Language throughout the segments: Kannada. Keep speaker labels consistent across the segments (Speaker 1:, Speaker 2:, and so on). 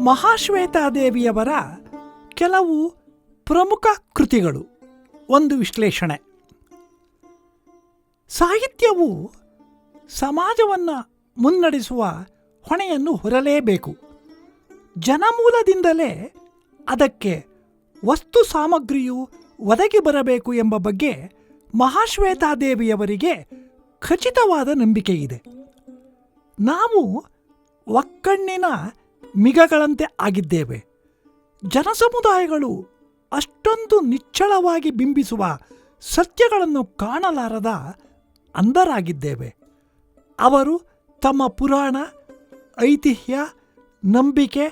Speaker 1: ಮಹಾಶ್ವೇತಾದೇವಿಯವರ ಕೆಲವು ಪ್ರಮುಖ ಕೃತಿಗಳು. ಒಂದು ವಿಶ್ಲೇಷಣೆ. ಸಾಹಿತ್ಯವು ಸಮಾಜವನ್ನು ಮುನ್ನಡೆಸುವ ಹೊಣೆಯನ್ನು ಹೊರಲೇಬೇಕು. ಜನಮೂಲದಿಂದಲೇ ಅದಕ್ಕೆ ವಸ್ತು ಸಾಮಗ್ರಿಯು ಒದಗಿ ಬರಬೇಕು ಎಂಬ ಬಗ್ಗೆ ಮಹಾಶ್ವೇತಾದೇವಿಯವರಿಗೆ ಖಚಿತವಾದ ನಂಬಿಕೆಯಿದೆ. ನಾವು ಒಕ್ಕಣ್ಣಿನ ಮಿಗಗಳಂತೆ ಆಗಿದ್ದೇವೆ. ಜನಸಮುದಾಯಗಳು ಅಷ್ಟೊಂದು ನಿಚ್ಚಳವಾಗಿ ಬಿಂಬಿಸುವ ಸತ್ಯಗಳನ್ನು ಕಾಣಲಾರದ ಅಂಧರಾಗಿದ್ದೇವೆ. ಅವರು ತಮ್ಮ ಪುರಾಣ, ಐತಿಹ್ಯ, ನಂಬಿಕೆ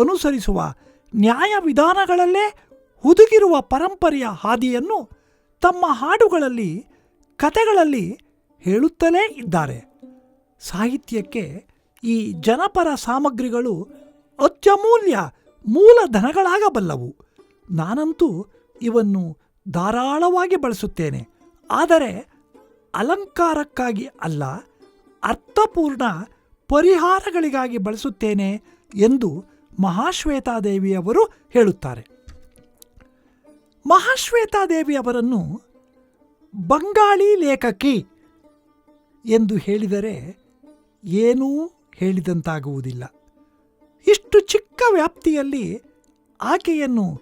Speaker 1: ಅನುಸರಿಸುವ ನ್ಯಾಯ ವಿಧಾನಗಳಲ್ಲೇ ಹುದುಗಿರುವ ಪರಂಪರೆಯ ಹಾದಿಯನ್ನು ತಮ್ಮ ಹಾಡುಗಳಲ್ಲಿ ಕತೆಗಳಲ್ಲಿ ಹೇಳುತ್ತಲೇ ಇದ್ದಾರೆ. ಸಾಹಿತ್ಯಕ್ಕೆ ಈ ಜನಪರ ಸಾಮಗ್ರಿಗಳು ಅತ್ಯಮೂಲ್ಯ ಮೂಲಧನಗಳಾಗಬಲ್ಲವು ನಾನಂತೂ ಇವನ್ನು ಧಾರಾಳವಾಗಿ ಬಳಸುತ್ತೇನೆ. ಆದರೆ ಅಲಂಕಾರಕ್ಕಾಗಿ ಅಲ್ಲ, ಅರ್ಥಪೂರ್ಣ ಪರಿಹಾರಗಳಿಗಾಗಿ ಬಳಸುತ್ತೇನೆ ಎಂದು ಮಹಾಶ್ವೇತಾದೇವಿಯವರು ಹೇಳುತ್ತಾರೆ. ಮಹಾಶ್ವೇತಾದೇವಿಯವರನ್ನು ಬಂಗಾಳಿ ಲೇಖಕಿ ಎಂದು ಹೇಳಿದರೆ ಏನೂ ಹೇಳಿದಂತಾಗುವುದಿಲ್ಲ. ಇಷ್ಟು ಚಿಕ್ಕ ವ್ಯಾಪ್ತಿಯಲ್ಲಿ ಆಕೆಯನ್ನು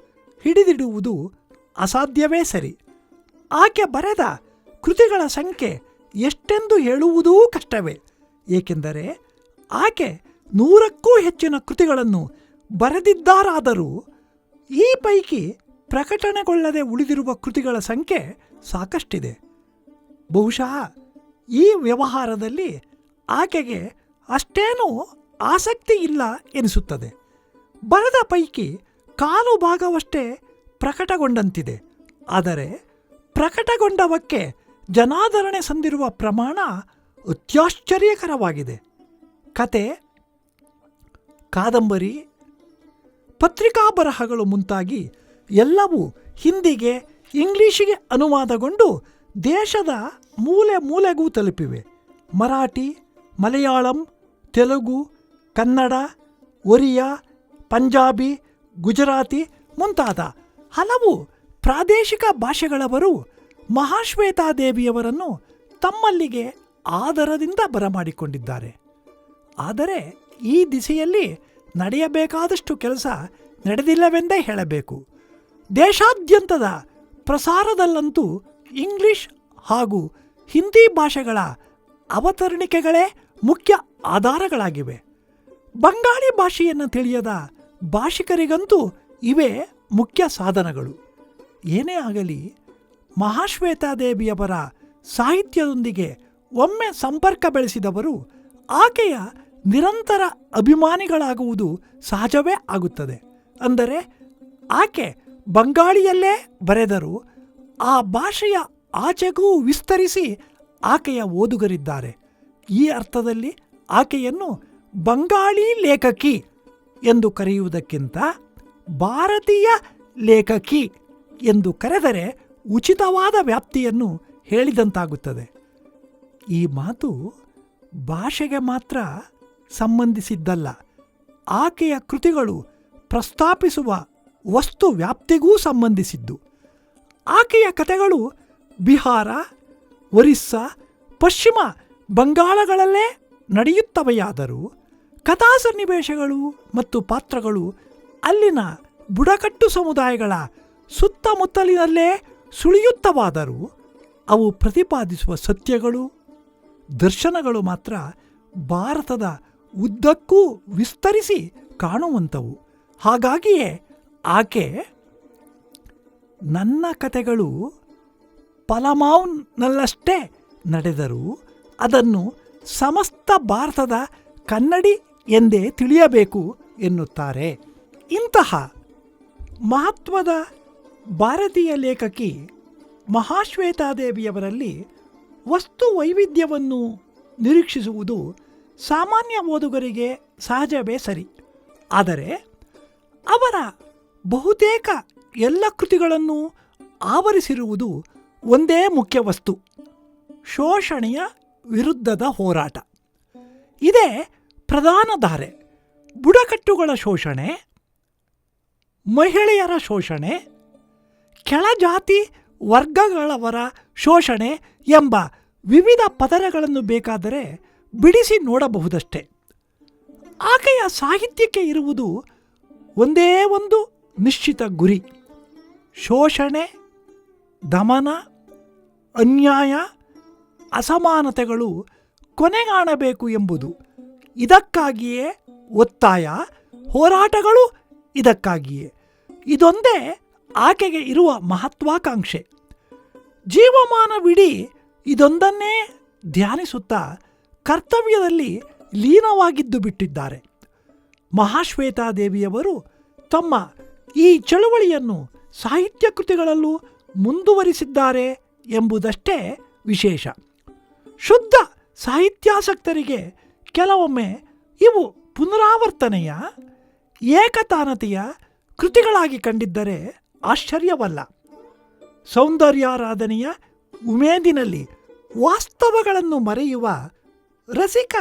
Speaker 1: ಹಿಡಿದಿಡುವುದು ಅಸಾಧ್ಯವೇ ಸರಿ. ಆಕೆ ಬರೆದ ಕೃತಿಗಳ ಸಂಖ್ಯೆ ಎಷ್ಟೆಂದು ಹೇಳುವುದೂ ಕಷ್ಟವೇ. ಏಕೆಂದರೆ ಆಕೆ ನೂರಕ್ಕೂ ಹೆಚ್ಚಿನ ಕೃತಿಗಳನ್ನು ಬರೆದಿದ್ದಾರಾದರೂ ಈ ಪೈಕಿ ಪ್ರಕಟಣೆಗೊಳ್ಳದೆ ಉಳಿದಿರುವ ಕೃತಿಗಳ ಸಂಖ್ಯೆ ಸಾಕಷ್ಟಿದೆ. ಬಹುಶಃ ಈ ವ್ಯವಹಾರದಲ್ಲಿ ಆಕೆಗೆ ಅಷ್ಟೇನೂ ಆಸಕ್ತಿ ಇಲ್ಲ ಎನಿಸುತ್ತದೆ. ಬರದ ಪೈಕಿ ಕಾಲು ಭಾಗವಷ್ಟೇ ಪ್ರಕಟಗೊಂಡಂತಿದೆ. ಆದರೆ ಪ್ರಕಟಗೊಂಡವಕ್ಕೆ ಜನಾದರಣೆ ಸಂದಿರುವ ಪ್ರಮಾಣ ಅತ್ಯಾಶ್ಚರ್ಯಕರವಾಗಿದೆ. ಕತೆ, ಕಾದಂಬರಿ ಪತ್ರಿಕಾ ಬರಹಗಳು ಮುಂತಾಗಿ ಎಲ್ಲವೂ ಹಿಂದಿಗೆ ಇಂಗ್ಲಿಷಿಗೆ ಅನುವಾದಗೊಂಡು ದೇಶದ ಮೂಲೆ ಮೂಲೆಗೂ ತಲುಪಿವೆ. ಮರಾಠಿ, ಮಲಯಾಳಂ, ತೆಲುಗು ಕನ್ನಡ, ಒರಿಯಾ, ಪಂಜಾಬಿ, ಗುಜರಾತಿ ಮುಂತಾದ ಹಲವು ಪ್ರಾದೇಶಿಕ ಭಾಷೆಗಳವರು ಮಹಾಶ್ವೇತಾದೇವಿಯವರನ್ನು ತಮ್ಮಲ್ಲಿಗೆ ಆದರದಿಂದ ಬರಮಾಡಿಕೊಂಡಿದ್ದಾರೆ. ಆದರೆ ಈ ದಿಸೆಯಲ್ಲಿ ನಡೆಯಬೇಕಾದಷ್ಟು ಕೆಲಸ ನಡೆದಿಲ್ಲವೆಂದೇ ಹೇಳಬೇಕು. ದೇಶಾದ್ಯಂತದ ಪ್ರಸಾರದಲ್ಲಂತೂ ಇಂಗ್ಲಿಷ್ ಹಾಗೂ ಹಿಂದಿ ಭಾಷೆಗಳ ಅವತರಣಿಕೆಗಳೇ ಮುಖ್ಯ ಆಧಾರಗಳಾಗಿವೆ. ಬಂಗಾಳಿ ಭಾಷೆಯನ್ನು ತಿಳಿಯದ ಭಾಷಿಕರಿಗಂತೂ ಇವೇ ಮುಖ್ಯ ಸಾಧನಗಳು. ಏನೇ ಆಗಲಿ, ಮಹಾಶ್ವೇತಾದೇವಿಯವರ ಸಾಹಿತ್ಯದೊಂದಿಗೆ ಒಮ್ಮೆ ಸಂಪರ್ಕ ಬೆಳೆಸಿದವರು ಆಕೆಯ ನಿರಂತರ ಅಭಿಮಾನಿಗಳಾಗುವುದು ಸಹಜವೇ ಆಗುತ್ತದೆ. ಅಂದರೆ ಆಕೆ ಬಂಗಾಳಿಯಲ್ಲೇ ಬರೆದರು ಆ ಭಾಷೆಯ ಆಚೆಗೂ ವಿಸ್ತರಿಸಿ ಆಕೆಯ ಓದುಗರಿದ್ದಾರೆ. ಈ ಅರ್ಥದಲ್ಲಿ ಆಕೆಯನ್ನು ಬಂಗಾಳಿ ಲೇಖಕಿ ಎಂದು ಕರೆಯುವುದಕ್ಕಿಂತ ಭಾರತೀಯ ಲೇಖಕಿ ಎಂದು ಕರೆದರೆ ಉಚಿತವಾದ ವ್ಯಾಪ್ತಿಯನ್ನು ಹೇಳಿದಂತಾಗುತ್ತದೆ. ಈ ಮಾತು ಭಾಷೆಗೆ ಮಾತ್ರ ಸಂಬಂಧಿಸಿದ್ದಲ್ಲ, ಆಕೆಯ ಕೃತಿಗಳು ಪ್ರಸ್ತಾಪಿಸುವ ವಸ್ತು ವ್ಯಾಪ್ತಿಗೂ ಸಂಬಂಧಿಸಿದ್ದು. ಆಕೆಯ ಕಥೆಗಳು ಬಿಹಾರ, ಒರಿಸ್ಸಾ, ಪಶ್ಚಿಮ ಬಂಗಾಳಗಳಲ್ಲೇ ನಡೆಯುತ್ತವೆಯಾದರೂ ಕಥಾ ಸನ್ನಿವೇಶಗಳು ಮತ್ತು ಪಾತ್ರಗಳು ಅಲ್ಲಿನ ಬುಡಕಟ್ಟು ಸಮುದಾಯಗಳ ಸುತ್ತಮುತ್ತಲಿನಲ್ಲೇ ಸುಳಿಯುತ್ತವಾದರೂ ಅವು ಪ್ರತಿಪಾದಿಸುವ ಸತ್ಯಗಳು, ದರ್ಶನಗಳು ಮಾತ್ರ ಭಾರತದ ಉದ್ದಕ್ಕೂ ವಿಸ್ತರಿಸಿ ಕಾಣುವಂಥವು. ಹಾಗಾಗಿಯೇ ಆಕೆ ನನ್ನ ಕತೆಗಳು ಪಲಮಾವ್ನಲ್ಲಷ್ಟೇ ನಡೆದರೂ ಅದನ್ನು ಸಮಸ್ತ ಭಾರತದ ಕನ್ನಡಿ ಎಂದೇ ತಿಳಿಯಬೇಕು ಎನ್ನುತ್ತಾರೆ. ಇಂತಹ ಮಹತ್ವದ ಭಾರತೀಯ ಲೇಖಕಿ ಮಹಾಶ್ವೇತಾದೇವಿಯವರಲ್ಲಿ ವಸ್ತು ವೈವಿಧ್ಯವನ್ನು ನಿರೀಕ್ಷಿಸುವುದು ಸಾಮಾನ್ಯ ಓದುಗರಿಗೆ ಸಹಜವೇ ಸರಿ. ಆದರೆ ಅವರ ಬಹುತೇಕ ಎಲ್ಲ ಕೃತಿಗಳನ್ನು ಆವರಿಸಿರುವುದು ಒಂದೇ ಮುಖ್ಯ ವಸ್ತು, ಶೋಷಣೆಯ ವಿರುದ್ಧದ ಹೋರಾಟ. ಇದೇ ಪ್ರಧಾನ ಧಾರೆ ಬುಡಕಟ್ಟುಗಳ ಶೋಷಣೆ, ಮಹಿಳೆಯರ ಶೋಷಣೆ, ಕೆಳಜಾತಿ ವರ್ಗಗಳವರ ಶೋಷಣೆ ಎಂಬ ವಿವಿಧ ಪದರಗಳನ್ನು ಬೇಕಾದರೆ ಬಿಡಿಸಿ ನೋಡಬಹುದಷ್ಟೆ. ಆಕೆಯ ಸಾಹಿತ್ಯಕ್ಕೆ ಇರುವುದು ಒಂದೇ ಒಂದು ನಿಶ್ಚಿತ ಗುರಿ. ಶೋಷಣೆ, ದಮನ, ಅನ್ಯಾಯ, ಅಸಮಾನತೆಗಳು ಕೊನೆಗಾಣಬೇಕು ಎಂಬುದು ಇದಕ್ಕಾಗಿಯೇ ಒತ್ತಾಯ, ಹೋರಾಟಗಳು ಇದಕ್ಕಾಗಿಯೇ. ಇದೊಂದೇ ಆಕೆಗೆ ಇರುವ ಮಹತ್ವಾಕಾಂಕ್ಷೆ. ಜೀವಮಾನವಿಡೀ ಇದೊಂದನ್ನೇ ಧ್ಯಾನಿಸುತ್ತಾ ಕರ್ತವ್ಯದಲ್ಲಿ ಲೀನವಾಗಿದ್ದು ಬಿಟ್ಟಿದ್ದಾರೆ. ಮಹಾಶ್ವೇತಾದೇವಿಯವರು ತಮ್ಮ ಈ ಚಳುವಳಿಯನ್ನು ಸಾಹಿತ್ಯ ಕೃತಿಗಳಲ್ಲೂ ಮುಂದುವರಿಸಿದ್ದಾರೆ ಎಂಬುದಷ್ಟೇ ವಿಶೇಷ. ಶುದ್ಧ ಸಾಹಿತ್ಯಾಸಕ್ತರಿಗೆ ಕೆಲವೊಮ್ಮೆ ಇವು ಪುನರಾವರ್ತನೆಯ ಏಕತಾನತೆಯ ಕೃತಿಗಳಾಗಿ ಕಂಡಿದ್ದರೆ ಆಶ್ಚರ್ಯವಲ್ಲ. ಸೌಂದರ್ಯಾರಾಧನೆಯ ಉಮೇದಿನಲ್ಲಿ ವಾಸ್ತವಗಳನ್ನು ಮರೆಯುವ ರಸಿಕ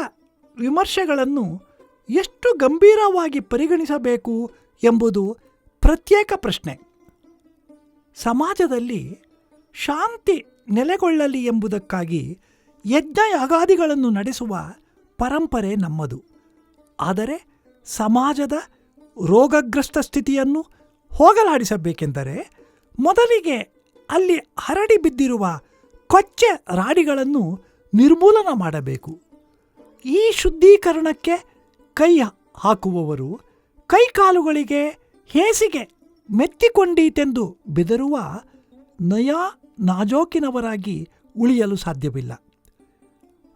Speaker 1: ವಿಮರ್ಶೆಗಳನ್ನು ಎಷ್ಟು ಗಂಭೀರವಾಗಿ ಪರಿಗಣಿಸಬೇಕು ಎಂಬುದು ಪ್ರತ್ಯೇಕ ಪ್ರಶ್ನೆ. ಸಮಾಜದಲ್ಲಿ ಶಾಂತಿ ನೆಲೆಗೊಳ್ಳಲಿ ಎಂಬುದಕ್ಕಾಗಿ ಯಜ್ಞ ಯಾಗಾದಿಗಳನ್ನು ನಡೆಸುವ ಪರಂಪರೆ ನಮ್ಮದು. ಆದರೆ ಸಮಾಜದ ರೋಗಗ್ರಸ್ತ ಸ್ಥಿತಿಯನ್ನು ಹೋಗಲಾಡಿಸಬೇಕೆಂದರೆ ಮೊದಲಿಗೆ ಅಲ್ಲಿ ಹರಡಿ ಬಿದ್ದಿರುವ ಕೊಚ್ಚೆ ರಾಡಿಗಳನ್ನು ನಿರ್ಮೂಲನ ಮಾಡಬೇಕು. ಈ ಶುದ್ಧೀಕರಣಕ್ಕೆ ಕೈ ಹಾಕುವವರು ಕೈಕಾಲುಗಳಿಗೆ ಹೇಸಿಗೆ ಮೆತ್ತಿಕೊಂಡೀತೆಂದು ಬೆದರುವ ನಯಾ ನಾಜೋಕಿನವರಾಗಿ ಉಳಿಯಲು ಸಾಧ್ಯವಿಲ್ಲ.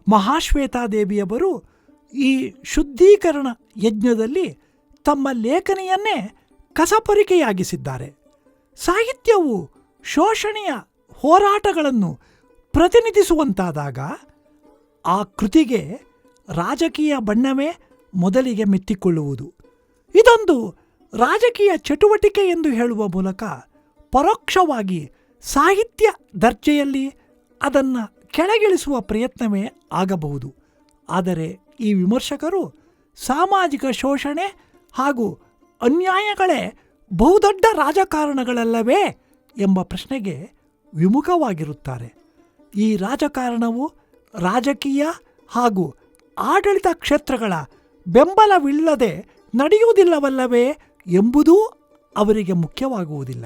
Speaker 1: ಮಹಾಶ್ವೇತಾದೇವಿಯವರು ಈ ಶುದ್ಧೀಕರಣ ಯಜ್ಞದಲ್ಲಿ ತಮ್ಮ ಲೇಖನಿಯನ್ನೇ ಕಸಪೊರಿಕೆಯಾಗಿಸಿದ್ದಾರೆ. ಸಾಹಿತ್ಯವು ಶೋಷಣೆಯ ಹೋರಾಟಗಳನ್ನು ಪ್ರತಿನಿಧಿಸುವಂತಾದಾಗ ಆ ಕೃತಿಗೆ ರಾಜಕೀಯ ಬಣ್ಣವೇ ಮೊದಲಿಗೆ ಮೆತ್ತಿಕೊಳ್ಳುವುದು. ಇದೊಂದು ರಾಜಕೀಯ ಚಟುವಟಿಕೆ ಎಂದು ಹೇಳುವ ಮೂಲಕ ಪರೋಕ್ಷವಾಗಿ ಸಾಹಿತ್ಯ ದರ್ಜೆಯಲ್ಲಿ ಅದನ್ನು ಕೆಳಗಿಳಿಸುವ ಪ್ರಯತ್ನವೇ ಆಗಬಹುದು. ಆದರೆ ಈ ವಿಮರ್ಶಕರು ಸಾಮಾಜಿಕ ಶೋಷಣೆ ಹಾಗೂ ಅನ್ಯಾಯಗಳೇ ಬಹುದೊಡ್ಡ ರಾಜಕಾರಣಗಳಲ್ಲವೇ ಎಂಬ ಪ್ರಶ್ನೆಗೆ ವಿಮುಖವಾಗಿರುತ್ತಾರೆ. ಈ ರಾಜಕಾರಣವು ರಾಜಕೀಯ ಹಾಗೂ ಆಡಳಿತ ಕ್ಷೇತ್ರಗಳ ಬೆಂಬಲವಿಲ್ಲದೆ ನಡೆಯುವುದಿಲ್ಲವಲ್ಲವೇ ಎಂಬುದೂ ಅವರಿಗೆ ಮುಖ್ಯವಾಗುವುದಿಲ್ಲ.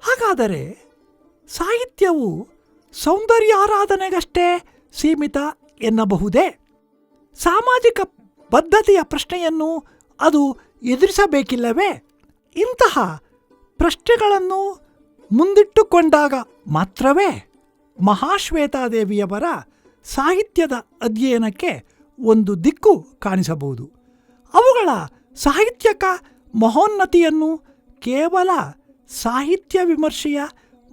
Speaker 1: ಹಾಗಾದರೆ ಸಾಹಿತ್ಯವು ಸೌಂದರ್ಯಾರಾಧನೆಗಷ್ಟೇ ಸೀಮಿತ ಎನ್ನಬಹುದೇ? ಸಾಮಾಜಿಕ ಬದ್ಧತೆಯ ಪ್ರಶ್ನೆಯನ್ನು ಅದು ಎದುರಿಸಬೇಕಿಲ್ಲವೇ? ಇಂತಹ ಪ್ರಶ್ನೆಗಳನ್ನು ಮುಂದಿಟ್ಟುಕೊಂಡಾಗ ಮಾತ್ರವೇ ಮಹಾಶ್ವೇತಾದೇವಿಯವರ ಸಾಹಿತ್ಯದ ಅಧ್ಯಯನಕ್ಕೆ ಒಂದು ದಿಕ್ಕು ಕಾಣಿಸಬಹುದು. ಅವುಗಳ ಸಾಹಿತ್ಯಕ ಮಹೋನ್ನತಿಯನ್ನು ಕೇವಲ ಸಾಹಿತ್ಯ ವಿಮರ್ಶೆಯ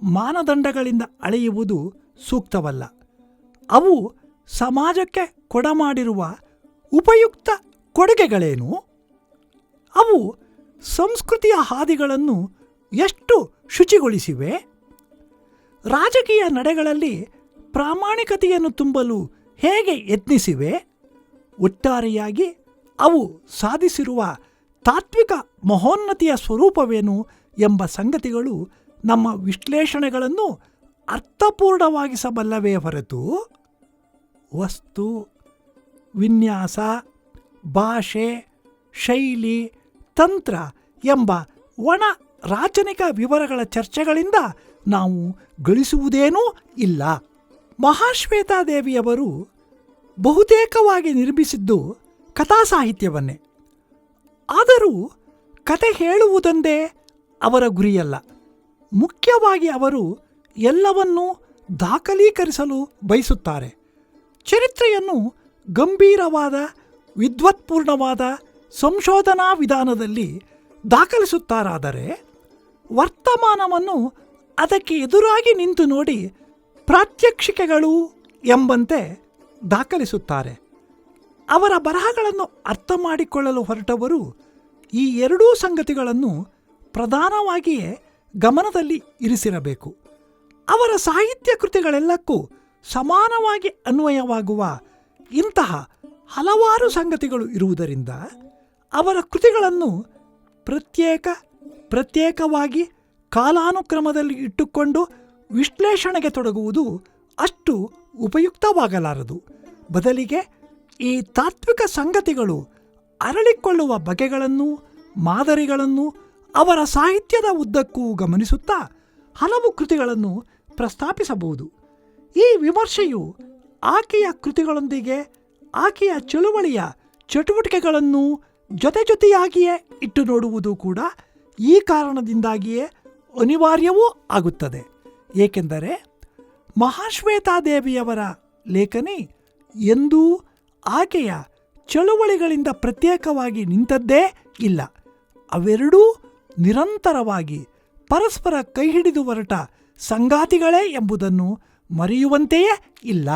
Speaker 1: ಮಾನದಂಡಗಳಿಂದ ಅಳೆಯುವುದು ಸೂಕ್ತವಲ್ಲ. ಅವು ಸಮಾಜಕ್ಕೆ ಕೊಡಮಾಡಿರುವ ಉಪಯುಕ್ತ ಕೊಡುಗೆಗಳೇನು? ಅವು ಸಂಸ್ಕೃತಿಯ ಹಾದಿಗಳನ್ನು ಎಷ್ಟು ಶುಚಿಗೊಳಿಸಿವೆ? ರಾಜಕೀಯ ನಡೆಗಳಲ್ಲಿ ಪ್ರಾಮಾಣಿಕತೆಯನ್ನು ತುಂಬಲು ಹೇಗೆ ಯತ್ನಿಸಿವೆ? ಒಟ್ಟಾರೆಯಾಗಿ ಅವು ಸಾಧಿಸಿರುವ ತಾತ್ವಿಕ ಮಹೋನ್ನತಿಯ ಸ್ವರೂಪವೇನು ಎಂಬ ಸಂಗತಿಗಳು ನಮ್ಮ ವಿಶ್ಲೇಷಣೆಗಳನ್ನು ಅರ್ಥಪೂರ್ಣವಾಗಿಸಬಲ್ಲವೇ ಹೊರತು ವಸ್ತು, ವಿನ್ಯಾಸ, ಭಾಷೆ, ಶೈಲಿ, ತಂತ್ರ ಎಂಬ ಒಣ ರಾಚನಿಕ ವಿವರಗಳ ಚರ್ಚೆಗಳಿಂದ ನಾವು ಗಳಿಸುವುದೇನೂ ಇಲ್ಲ. ಮಹಾಶ್ವೇತಾದೇವಿಯವರು ಬಹುತೇಕವಾಗಿ ನಿರ್ಮಿಸಿದ್ದು ಕಥಾಸಾಹಿತ್ಯವನ್ನೇ. ಆದರೂ ಕತೆ ಹೇಳುವುದೊಂದೇ ಅವರ ಗುರಿಯಲ್ಲ. ಮುಖ್ಯವಾಗಿ ಅವರು ಎಲ್ಲವನ್ನೂ ದಾಖಲೀಕರಿಸಲು ಬಯಸುತ್ತಾರೆ. ಚರಿತ್ರೆಯನ್ನು ಗಂಭೀರವಾದ, ವಿದ್ವತ್ಪೂರ್ಣವಾದ ಸಂಶೋಧನಾ ವಿಧಾನದಲ್ಲಿ ದಾಖಲಿಸುತ್ತಾರಾದರೆ ವರ್ತಮಾನವನ್ನು ಅದಕ್ಕೆ ಎದುರಾಗಿ ನಿಂತು ನೋಡಿ ಪ್ರಾತ್ಯಕ್ಷಿಕೆಗಳು ಎಂಬಂತೆ ದಾಖಲಿಸುತ್ತಾರೆ. ಅವರ ಬರಹಗಳನ್ನು ಅರ್ಥ ಮಾಡಿಕೊಳ್ಳಲು ಹೊರಟವರು ಈ ಎರಡೂ ಸಂಗತಿಗಳನ್ನು ಪ್ರಧಾನವಾಗಿಯೇ ಗಮನದಲ್ಲಿ ಇರಿಸಿರಬೇಕು. ಅವರ ಸಾಹಿತ್ಯ ಕೃತಿಗಳೆಲ್ಲಕ್ಕೂ ಸಮಾನವಾಗಿ ಅನ್ವಯವಾಗುವ ಇಂತಹ ಹಲವಾರು ಸಂಗತಿಗಳು ಇರುವುದರಿಂದ ಅವರ ಕೃತಿಗಳನ್ನು ಪ್ರತ್ಯೇಕ, ಪ್ರತ್ಯೇಕವಾಗಿ ಕಾಲಾನುಕ್ರಮದಲ್ಲಿ ಇಟ್ಟುಕೊಂಡು ವಿಶ್ಲೇಷಣೆಗೆ ತೊಡಗುವುದು ಅಷ್ಟು ಉಪಯುಕ್ತವಾಗಲಾರದು. ಬದಲಿಗೆ ಈ ತಾತ್ವಿಕ ಸಂಗತಿಗಳು ಅರಳಿಕೊಳ್ಳುವ ಬಗೆಗಳನ್ನು, ಮಾದರಿಗಳನ್ನು ಅವರ ಸಾಹಿತ್ಯದ ಉದ್ದಕ್ಕೂ ಗಮನಿಸುತ್ತಾ ಹಲವು ಕೃತಿಗಳನ್ನು ಪ್ರಸ್ತಾಪಿಸಬಹುದು. ಈ ವಿಮರ್ಶೆಯು ಆಕೆಯ ಕೃತಿಗಳೊಂದಿಗೆ ಆಕೆಯ ಚಳುವಳಿಯ ಚಟುವಟಿಕೆಗಳನ್ನು ಜೊತೆ ಜೊತೆಯಾಗಿಯೇ ಇಟ್ಟು ನೋಡುವುದು ಕೂಡ ಈ ಕಾರಣದಿಂದಾಗಿಯೇ ಅನಿವಾರ್ಯವೂ ಆಗುತ್ತದೆ. ಏಕೆಂದರೆ ಮಹಾಶ್ವೇತಾದೇವಿಯವರ ಲೇಖನಿ ಎಂದೂ ಆಕೆಯ ಚಳುವಳಿಗಳಿಂದ ಪ್ರತ್ಯೇಕವಾಗಿ ನಿಂತದ್ದೇ ಇಲ್ಲ. ಅವೆರಡೂ ನಿರಂತರವಾಗಿ ಪರಸ್ಪರ ಕೈ ಹಿಡಿದು ಹೊರಟ ಸಂಗಾತಿಗಳೇ ಎಂಬುದನ್ನು ಮರೆಯುವಂತೆಯೇ ಇಲ್ಲ.